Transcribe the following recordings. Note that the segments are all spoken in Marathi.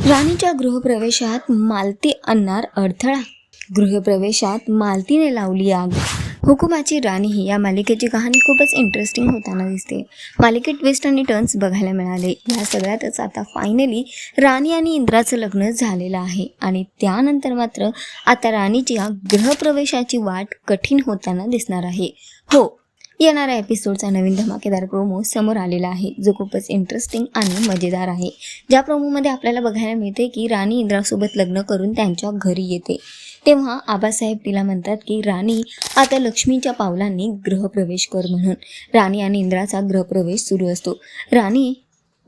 राणीच्या गृहप्रवेशात मालती आणणार अडथळा. गृहप्रवेशात मालतीने लावली आग. हुकुमाची राणी ही या मालिकेची कहाणी खूपच इंटरेस्टिंग होताना दिसते. मालिकेत ट्विस्ट आणि टर्न्स बघायला मिळाले. या सगळ्यातच आता फायनली राणी आणि इंद्राचं लग्न झालेलं आहे. आणि त्यानंतर मात्र आता राणीच्या गृहप्रवेशाची वाट कठीण होताना दिसणार आहे. हो येणाऱ्या एपिसोडचा नवीन धमाकेदार प्रोमो समोर आलेला आहे जो खूपच इंटरेस्टिंग आणि मजेदार आहे. ज्या प्रोमोमध्ये आपल्याला बघायला मिळते की राणी इंद्रासोबत लग्न करून त्यांच्या घरी येते. तेव्हा आबासाहेब तिला म्हणतात की राणी आता लक्ष्मीच्या पावलांनी ग्रहप्रवेश कर म्हणून. राणी आणि इंद्राचा ग्रहप्रवेश सुरू असतो. राणी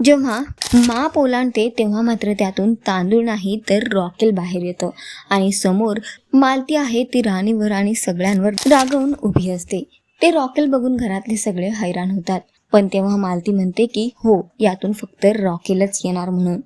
जेव्हा माप ओलांडते तेव्हा मात्र त्यातून तांदूळ नाही तर रॉकेल बाहेर येतं. आणि समोर मालती आहे ती राणीवर आणि सगळ्यांवर रागवून उभी असते. ते रॉकेल बघून घरातले सगळे हैराण होतात. पण तेव्हा मालती म्हणते की हो यातून फक्त रॉकेलच येणार म्हणून.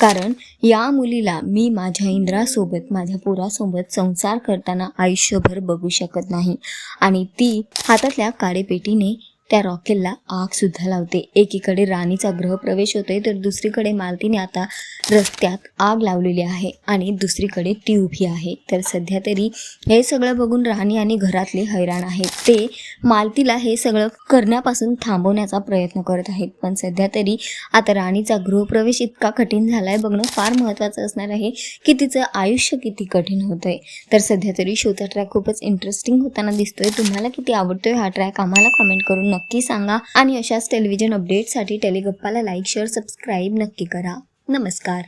कारण या मुलीला मी माझ्या इंद्रासोबत माझ्या पोरासोबत संसार करताना आयुष्यभर बघू शकत नाही. आणि ती हातातल्या काळेपेटीने त्या रॉकेलला आग सुद्धा लावते. एकीकडे राणीचा गृहप्रवेश होतोय तर दुसरीकडे मालतीने आता रस्त्यात आग लावलेली आहे आणि दुसरीकडे ती उभी आहे. तर सध्या तरी हे सगळं बघून राणी आणि घरातले हैराण आहेत. ते मालतीला हे सगळं करण्यापासून थांबवण्याचा प्रयत्न करत आहेत. पण सध्या तरी आता राणीचा गृहप्रवेश इतका कठीण झाला आहे बघणं फार महत्त्वाचं असणार आहे की तिचं आयुष्य किती कठीण होतं आहे तर सध्या तरी शोचा ट्रॅक खूपच इंटरेस्टिंग होताना दिसतोय. तुम्हाला किती आवडतोय हा ट्रॅक आम्हाला कमेंट करून नक्की सांगा. आणि अशाच टेलिव्हिजन अपडेटसाठी टेलिगप्पाला लाईक शेअर सबस्क्राईब नक्की करा. नमस्कार.